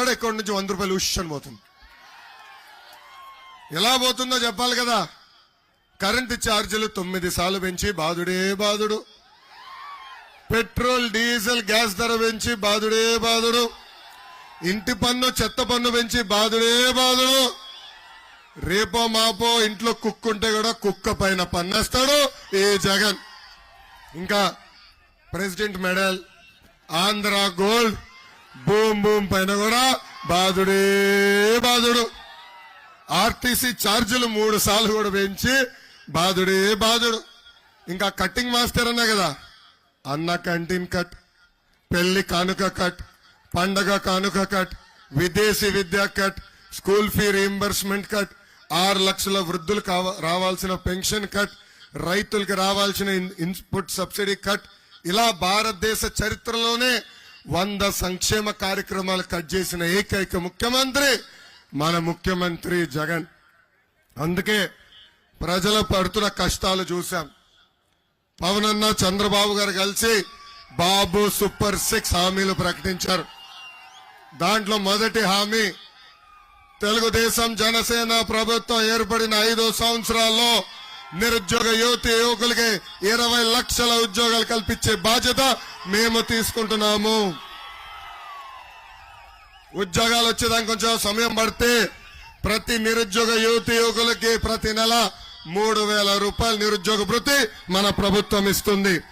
ఎత్తాడు ఇక్కడ నుంచి వంద రూపాయలు ఉషన్ పోతుంది. ఎలా పోతుందో చెప్పాలి కదా. కరెంటు ఛార్జీలు తొమ్మిది సార్లు పెంచి బాధుడే బాధుడు పెట్రోల్ డీజిల్ గ్యాస్ ధర పెంచి బాధుడే బాధుడు ఇంటి పన్ను చెత్త పన్ను పెంచి బాధుడే బాధుడు రేపో మాపో ఇంట్లో కుక్క ఉంటే కూడా కుక్క పైన పన్నేస్తాడు ఏ జగన్. ఇంకా ప్రెసిడెంట్ మెడల్ ఆంధ్ర గోల్డ్. బూమ్ భూమ్ పైన కూడా బాధుడే బాధుడు ఆర్టీసీ ఛార్జీలు మూడు సార్లు కూడా పెంచి బాధుడే బాధుడు ఇంకా కట్టింగ్ మాస్టర్ అన్నా కదా అన్న కంటిన్ కట్ పెళ్ళి కానుక కట్ పండగ కానుక కట్ విదేశీ విద్యా cut school fee reimbursement cut ఆరు లక్షల వృద్ధులు కావ- రావాల్సిన పెన్షన్ కట్ రైతులకు రావాల్సిన ఇన్పుట్ సబ్సిడీ కట్ ఇలా భారతదేశ చరిత్రలోనే వంద సంక్షేమ కార్యక్రమాలు కట్ చేసిన ఏకైక ముఖ్యమంత్రి మన ముఖ్యమంత్రి జగన్. అందుకే ప్రజలు పడుతున్న కష్టాలు చూశాం. పవన్ అన్న చంద్రబాబు గారు కలిసి బాబు సూపర్ సిక్స్ హామీలు ప్రకటించారు. దాంట్లో మొదటి హామీ తెలుగుదేశం జనసేన ప్రభుత్వం ఏర్పడిన ఐదు సంవత్సరాల్లో నిరుద్యోగ యువతి యువకులకి ఇరవై లక్షల ఉద్యోగాలు కల్పించే బాధ్యత మేము తీసుకుంటున్నాము. ఉద్యోగాలు వచ్చేదానికి కొంచెం సమయం పడితే ప్రతి నిరుద్యోగ యువతి యువకులకి ప్రతి నెల మూడు వేల రూపాయల నిరుద్యోగ వృత్తి మన ప్రభుత్వం ఇస్తుంది.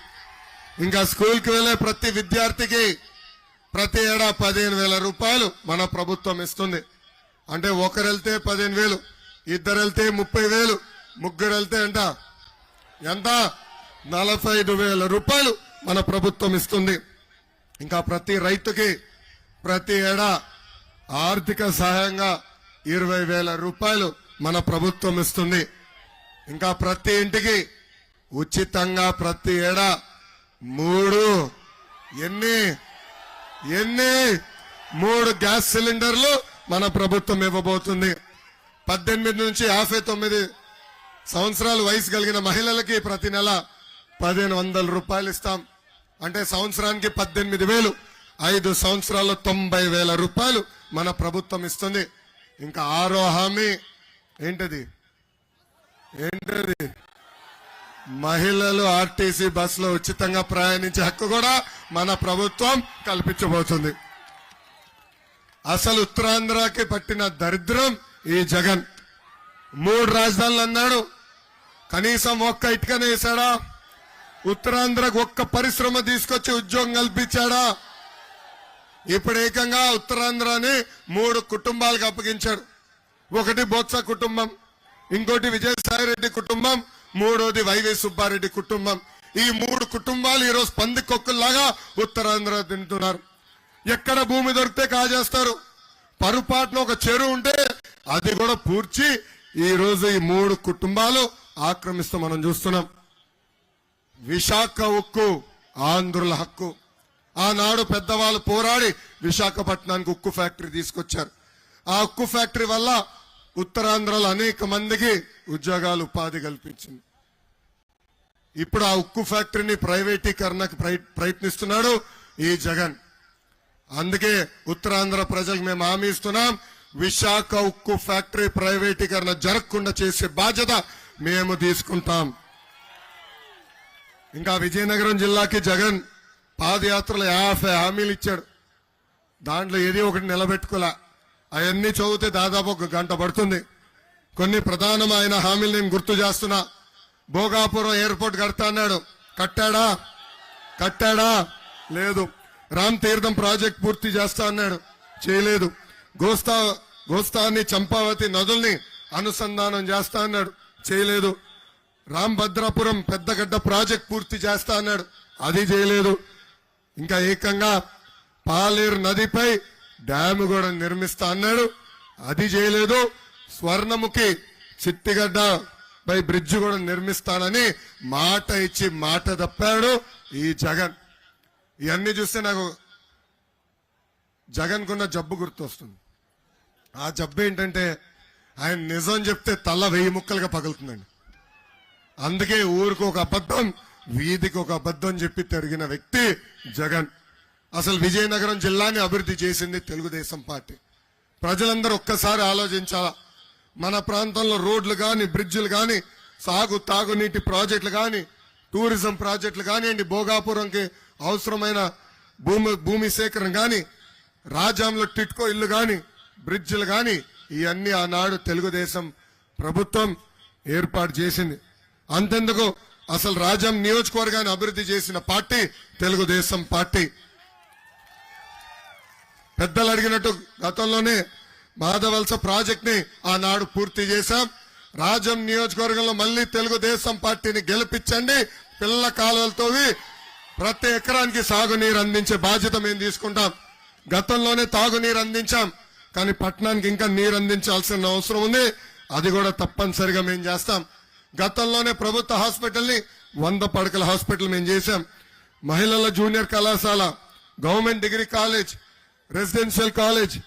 ఇంకా స్కూల్కి వెళ్ళే ప్రతి విద్యార్థికి ప్రతి ఏడా పదిహేను వేల రూపాయలు మన ప్రభుత్వం ఇస్తుంది. అంటే ఒకరు వెళ్తే పదిహేను వేలు ఇద్దరు వెళ్తే ముప్పై వేలు ముగ్గురు వెళ్తే ఎంత? ఎంత నలభై ఐదు వేల రూపాయలు మన ప్రభుత్వం ఇస్తుంది. ఇంకా ప్రతి రైతుకి ప్రతి ఏడా ఆర్థిక సహాయంగా ఇరవై వేల రూపాయలు మన ప్రభుత్వం ఇస్తుంది. ఇంకా ప్రతి ఇంటికి ఉచితంగా ప్రతి ఏడా మూడు ఎన్ని ఎన్ని మూడు గ్యాస్ సిలిండర్లు మన ప్రభుత్వం ఇవ్వబోతుంది. పద్దెనిమిది నుంచి యాభై తొమ్మిది సంవత్సరాలు వయసు కలిగిన మహిళలకి ప్రతి నెల పదిహేను వందల రూపాయలు ఇస్తాం. అంటే సంవత్సరానికి పద్దెనిమిది వేలు. ఐదు సంవత్సరాలు తొంభై వేల రూపాయలు మన ప్రభుత్వం ఇస్తుంది. ఇంకా ఆరో హామీ ఏంటది? ఏంటది? మహిళలు ఆర్టీసీ బస్సులో ఉచితంగా ప్రయాణించే హక్కు కూడా మన ప్రభుత్వం కల్పించబోతుంది. అసలు ఉత్తరాంధ్రకి పట్టిన దరిద్రం ఈ జగన్. మూడు రాజధానులు అన్నాడు. కనీసం ఒక్క ఇటుకనే వేశాడా? ఉత్తరాంధ్రకు ఒక్క పరిశ్రమ తీసుకొచ్చి ఉద్యోగం కల్పించాడా? ఇప్పుడు ఏకంగా ఉత్తరాంధ్రని మూడు కుటుంబాలకు అప్పగించాడు. ఒకటి బొత్స కుటుంబం ఇంకోటి విజయసాయిరెడ్డి కుటుంబం మూడోది వైవి సుబ్బారెడ్డి కుటుంబం. ఈ మూడు కుటుంబాలు ఈరోజు పందికొక్కుల్లాగా ఉత్తరాంధ్ర తింటున్నారు. ఎక్కడ భూమి దొరికితే కాజేస్తారు? పరుపాటున ఒక చెరువు ఉంటే అది కూడా పూడ్చి ఈరోజు ఈ మూడు కుటుంబాలు ఆక్రమిస్తూ మనం చూస్తున్నాం. విశాఖ ఉక్కు ఆంధ్రుల హక్కు. ఆనాడు పెద్దవాళ్ళు పోరాడి విశాఖపట్నానికి ఉక్కు ఫ్యాక్టరీ తీసుకొచ్చారు. ఆ ఉక్కు ఫ్యాక్టరీ వల్ల ఉత్తరాంధ్రలో అనేక మందికి ఉద్యోగాలు ఉపాధి కల్పించింది. ఇప్పుడు ఆ ఉక్కు ఫ్యాక్టరీని ప్రైవేటీకరణకు ప్రయత్నిస్తున్నాడు ఈ జగన్. అందుకే ఉత్తరాంధ్ర ప్రజలకు మేము హామీ ఇస్తున్నాం విశాఖ ఉక్కు ఫ్యాక్టరీ ప్రైవేటీకరణ జరగకుండా చేసే బాధ్యత మేము తీసుకుంటాం. ఇంకా విజయనగరం జిల్లాకి జగన్ పాదయాత్రలో యాభై హామీలు ఇచ్చాడు. దాంట్లో ఏది ఒకటి నిలబెట్టుకోలే. అవన్నీ చదివితే దాదాపు ఒక గంట పడుతుంది. కొన్ని ప్రధానమైన హామీలు నేను గుర్తు చేస్తున్నా. భోగాపురం ఎయిర్పోర్ట్ కడతా అన్నాడు. కట్టాడా? కట్టాడా? లేదు. రామ్ తీర్థం ప్రాజెక్ట్ పూర్తి చేస్తా అన్నాడు. చేయలేదు. గోస్తా గోస్తాని చంపావతి నదుల్ని అనుసంధానం చేస్తా అన్నాడు. చేయలేదు. రాంభద్రాపురం పెద్దగడ్డ ప్రాజెక్ట్ పూర్తి చేస్తా అన్నాడు. అది చేయలేదు. ఇంకా ఏకంగా పాలేరు నదిపై డ్యామ్ కూడా నిర్మిస్తా అన్నాడు. అది చేయలేదు. స్వర్ణముఖి చిట్టిగడ్డ పై బ్రిడ్జ్ కూడా నిర్మిస్తానని మాట ఇచ్చి మాట తప్పాడు ఈ జగన్. ఇవన్నీ చూస్తే నాకు జగన్కున్న జబ్బు గుర్తొస్తుంది. ఆ జబ్బు ఏంటంటే ఆయన నిజం చెప్తే తల వెయ్యి ముక్కలుగా పగులుతుందండి. అందుకే ఊరికి ఒక అబద్ధం వీధికి ఒక అబద్ధం చెప్పి తిరిగిన వ్యక్తి జగన్. అసలు విజయనగరం జిల్లాని అభివృద్ధి చేసింది తెలుగుదేశం పార్టీ. ప్రజలందరూ ఒక్కసారి ఆలోచించాలా? మన ప్రాంతంలో రోడ్లు కానీ బ్రిడ్జిలు కానీ సాగు తాగునీటి ప్రాజెక్టులు కానీ టూరిజం ప్రాజెక్టులు కానివ్వండి భోగాపురంకి అవసరమైన భూమి భూమి సేకరణ కానీ రాజ్యాంలో టిట్కో ఇల్లు కానీ బ్రిడ్జిలు కానీ ఇవన్నీ ఆనాడు తెలుగుదేశం ప్రభుత్వం ఏర్పాటు చేసింది. అంతెందుకు? అసలు రాజ్యం నియోజకవర్గాన్ని అభివృద్ధి చేసిన పార్టీ తెలుగుదేశం పార్టీ. పెద్దలు అడిగినట్టు గతంలోనే మాధవలస ప్రాజెక్ట్ని ఆనాడు పూర్తి చేశాం. రాజం నియోజకవర్గంలో మళ్ళీ తెలుగుదేశం పార్టీని గెలిపించండి. పిల్ల కాలువలతోవి ప్రతి ఎకరానికి సాగునీరు అందించే బాధ్యత మేము తీసుకుంటాం. గతంలోనే తాగునీరు అందించాం. కానీ పట్టణానికి ఇంకా నీరు అందించాల్సిన అవసరం ఉంది. అది కూడా తప్పనిసరిగా మేము చేస్తాం. గతంలోనే ప్రభుత్వ హాస్పిటల్ని వంద పడకల హాస్పిటల్ మేము చేశాం. మహిళల జూనియర్ కళాశాల government degree college residential college